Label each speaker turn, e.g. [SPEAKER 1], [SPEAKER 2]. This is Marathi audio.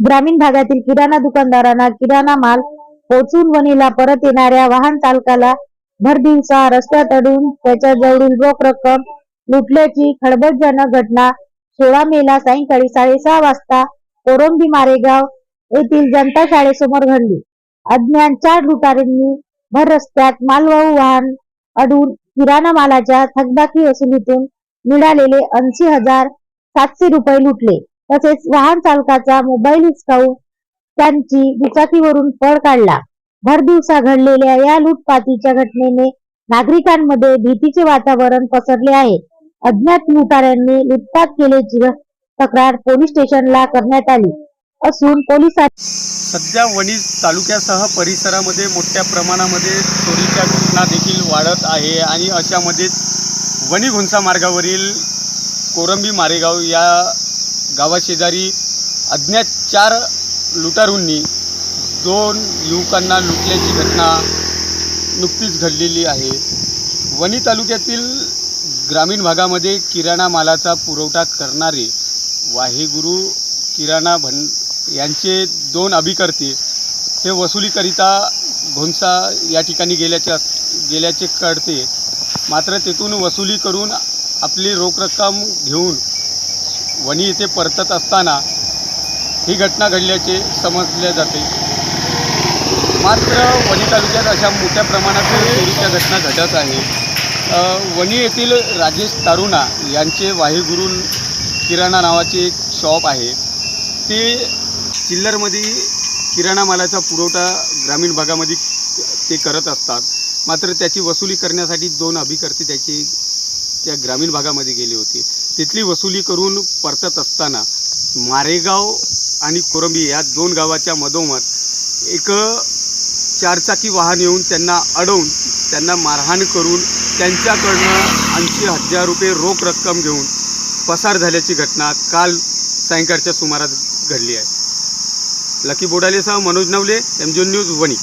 [SPEAKER 1] ग्रामीण भागातील किराणा दुकानदारांना किराणा माल पोचून वणीला परत येणाऱ्या वाहन चालकाला भरदिवसा रस्त्यात अडून त्याच्या जवळील रोख रक्कम लुटल्याची खळबळजनक घटना सोळा मेला सायंकाळी साडेसहा वाजता कोरंबी मारेगाव येथील जनता शाळेसमोर घडली. अज्ञान चार लुटारांनी भर रस्त्यात मालवाहू वाहन अडून किराणा मालाच्या थकबाकी वसुलीतून मिळालेले ऐंशी हजार सातशे रुपये लुटले. तसेच वाहन चालकाचा मोबाईल हिसकावून त्यांची दुचाकीवरून पळ काढला. भरदिवसा घडलेल्या या लूटपातीच्या घटनेने नागरिकांमध्ये भीतीचे वातावरण पसरले आहे. अज्ञात लुटाऱ्यांनी लुटपात केल्याची तक्रार पोलीस स्टेशनला करण्यात आली असून पोलिसांनी
[SPEAKER 2] सध्या वणी तालुक्यासह परिसरामध्ये मोठ्या प्रमाणामध्ये चोरीच्या घटना देखील वाढत आहे आणि अशामध्येच वणी घुंसा मार्गावरील कोरंबी मारेगाव या गावाशेजारी अज्ञात चार लुटारूंनी दोन युवकांना लुटल्याची घटना नुकतीच घडलेली आहे. वणी तालुक्यातील ग्रामीण भागामध्ये किराणा मालाचा पुरवठा करणारे वाहेगुरू किराणा भं यांचे दोन अभिकर्ते हे वसुलीकरिता घोंसा या ठिकाणी गेल्याचे अस गेल्याचे कळते. मात्र तेथून वसुली करून आपली रोख रक्कम घेऊन वणी येथे परतत असताना ही घटना घडल्याचे समजले जाते. मात्र वणी तालुक्यात अशा मोठ्या प्रमाणात चोरीच्या घटना घडत आहे वणी येथील राजेश तारुणा यांचे वाहेगुरू किराणा नावाचे एक शॉप आहे. ते चिल्लरमध्ये किराणा मालाचा पुरवठा ग्रामीण भागामध्ये ते करत असतात. मात्र त्याची वसुली करण्यासाठी दोन अभिकर्ते त्याची त्या ग्रामीण भागामध्ये गेले होते. तिथली वसुली करून परतत असताना मारेगाव आणि कोरंबी या दोन गावाच्या मधोमध एक चारचाकी वाहन येऊन त्यांना अडवून त्यांना मारहाण करून त्यांच्याकडनं ऐंशी हजार रुपये रोख रक्कम घेऊन पसार झाल्याची घटना काल सायंकाळच्या सुमारास घडली आहे. लकी बोडालेसह मनोज नवले एम न्यूज वणी.